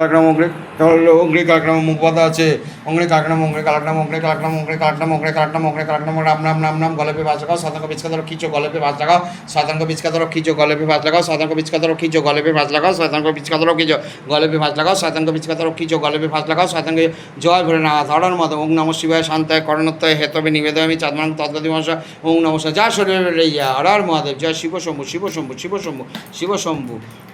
কাকড়াম অঙ্কড়ে তাহলে অঙ্কড়ে কাকড়াম মুখপাতা আছে। অঙ্কড়ে কাকড়াম অঙ্কড়ে কালাকড়াম অঙ্কড়ে কালাকড়াম অঙ্কড়ে কালাকড়াম অঙ্কড়ে কালাকড়াম অঙ্কড়ে কালাকড়াম রাম রাম রাম রাম, গলে পে ভাজ লাগাও সাধারণ পিচকা ধরো খিচো, গলে পে ভাজ লাগাও সাধারণ পিচকা ধরো খিচো, গলে পে ভাজ লাগাও সাধারণ পিচকা ধরো খিচো, গলে ভাজ লাগাও সাধারণ পিচকা ধরো খিচো, গলে পে ভাজ লাগাও সাধারণ পিচকা ধরো খিচো, গলে ভাজ লাগাও সাধারণ জয় ভরে না ধরণ মত ওং নম শিবায় শান্তায় করণত্বয় হেতবে নিবেদ আমি চাঁদমান তদ্দিমশা ওং নমস্কার যা শরীরে ইয়া হরার মহাদেব, জয় শিব শম্ভু শিব শম্ভু শিব শম্ভু শিব শম্ভু।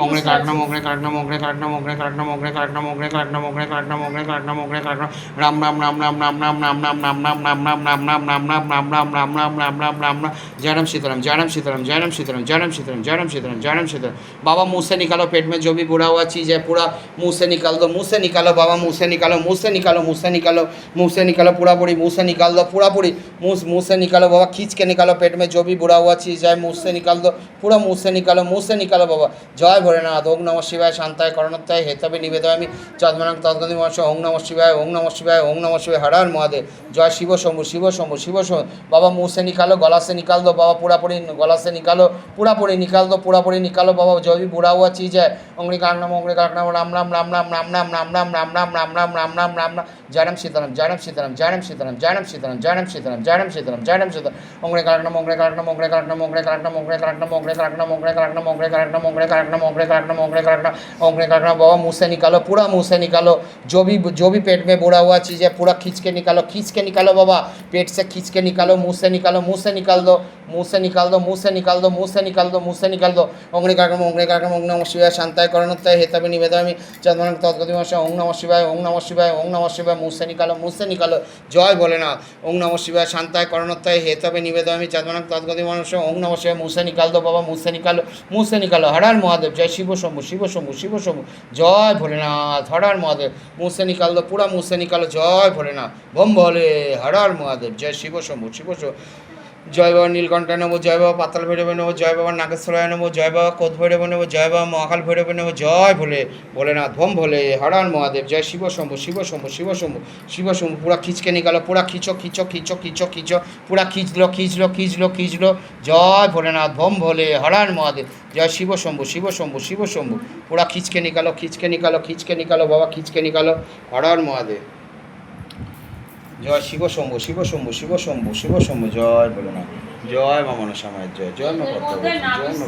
মগরে কাটনা মগরে কাটনা মগরে কাটনা মগরে কাটনা মগরে কাটনা মগরে কাটনা মগরে কাটনা মগরে কাটনা মগরে কাটনা রাম রাম রাম রাম রাম রাম রাম রাম রাম রাম রাম রাম রাম রাম রাম রাম রাম রাম রাম রাম রাম রাম রাম রাম जय राम सीताराम जय राम सीताराम जय राम सीताराम जय राम सीताराम जय राम सीताराम जय राम सीताराम बाबा मुंह से निकालो पेट में जो भी बुरा हुआ चीज़ है पूरा मुंह से निकाल दो मुंह से निकालो बाबा मुंह से निकालो मुंह से निकालो मुंह से निकालो मुंह से निकालो पूरा पूरी मुंह से निकाल दो पूरा पूरी मुंह मुंह से निकालो बाबा खींच के निकालो पेट में जो भी बुरा हुआ चीज़ है मुंह से निकाल दो पूरा मुंह से निकालो मुंह से निकालो बाबा জয় ভোলেনাথ ওং নম শিবায় শান্তায় করণত্যায় হেতবে নিবেদয় আমি চন্দ্মানাং তৎগন্ধি মহাশয় ওং নম শিবায় ওং নম শিবায় ওং নম শিবায় হরার মহাদেব জয় শিব শম্ভু শিব শম্ভু শিব শম্ভু বাবা মুসে নিকালো গলাসে নিকাল দো বাবা পুরাপুরি গলাসে নিকালো পুরাপুরি নিকাল দো পুরাপুরি নিকালো বাবা জবি বুড়া হওয়া চি যায় অঙ্গনি কাক নাম অঙ্গনি কাক নাম রাম রাম রাম রাম রাম রাম রাম রাম রাম রাম রাম রাম রাম রাম রাম রাম জয় রাম সীতারাম জয় রাম সীতারাম জয় রাম সীতারাম জয় রাম সীতারাম জয় রাম সীতারাম জয়রাম সীতারাম জয়রাম সীতারাম অঙ্গনি কাক নাম অঙ্গনি কাক নাম অঙ্গনি কাক নাম অঙ্গনি কাক নাম অঙ্গনি কাক নাম অঙ্গনি কাক নাম অঙ্গনি কাক নাম অঙ্গনি কাক নাম অঙ্গনি কাক নাম অঙ্গনি কাক काटना उंगली काटना उंगली काटना उंगली काटना बाबा मुंह से निकालो पूरा मुंह से निकालो जो भी जो भी पेट में बुरा हुआ चीज़ है पूरा खींच के निकालो खींच के निकालो बाबा पेट से खींच के निकालो मुंह से निकालो मुंह से निकाल दो मुंह से निकाल दो मुंह से निकाल दो मुंह से निकाल दो मुंह से निकाल दो ओंगली काकम ओंगली काकम ओं नमः शिवाय शांताय करणत्ताय हेतवे निवेदयामि चंद्रन तद्गति मश ओं नमः शिवाय ओं नमः शिवाय ओं नमः शिवाय मुंह से निकालो मुंह से निकालो जय भोलेनाथ ओं नमः शिवाय शांताय करणत्ताय हेतवे निवेदयामि चंद्रन तद्गति मश ओं नमः शिवाय मुंह से निकाल दो बाबा मुंह से निकालो मुंह से মহাদেব, জয় শিব শম্ভু শিব শম্ভু শিব শম্ভু, জয় ভোলেনাথ হরার মহাদেব মূর্ষে কাল পুরা মূর্ষে কাল, জয় ভোলেনাথ, ভম ভোলে হরার মহাদেব, জয় শিব শম্ভু শিব শম্ভু। জয় বাবা নীলকণ্ঠায় নেব, জয় বাবা পাতাল ভৈরবে নেব, জয় বাবা নাগেশ্বরায় নেব, জয় বাবা কোধ ভৈরবে নেব, জয় বাবা মহাকাল ভৈরবে নেব, জয় ভোলে ভোলেনাথ, ভোম ভোলে, হরান মহাদেব, জয় শিব শম্ভু শিব শম্ভু শিব শম্ভু শিব শম্ভু, পুরা খিচকে নিকালো, পুরা খিচো খিচো খিচো খিচো খিচো, পুরা খিচলো খিচলো খিচলো খিচলো, জয় ভোলেনাথ, ভোম ভোলে, হরান মহাদেব, জয় শিব শম্ভু শিব শম্ভু শিব শম্ভু, পুরা খিচকে নিকালো খিচকে নিকালো খিচকে নিকালো, বাবা খিচকে নিকালো, হরান মহাদেব। জয় শিব শম্ভু শিব শম্ভু শিব শম্ভু শিব শম্ভু জয় না জয় মা মনসা মায়ের জয় জয় মা জয় মা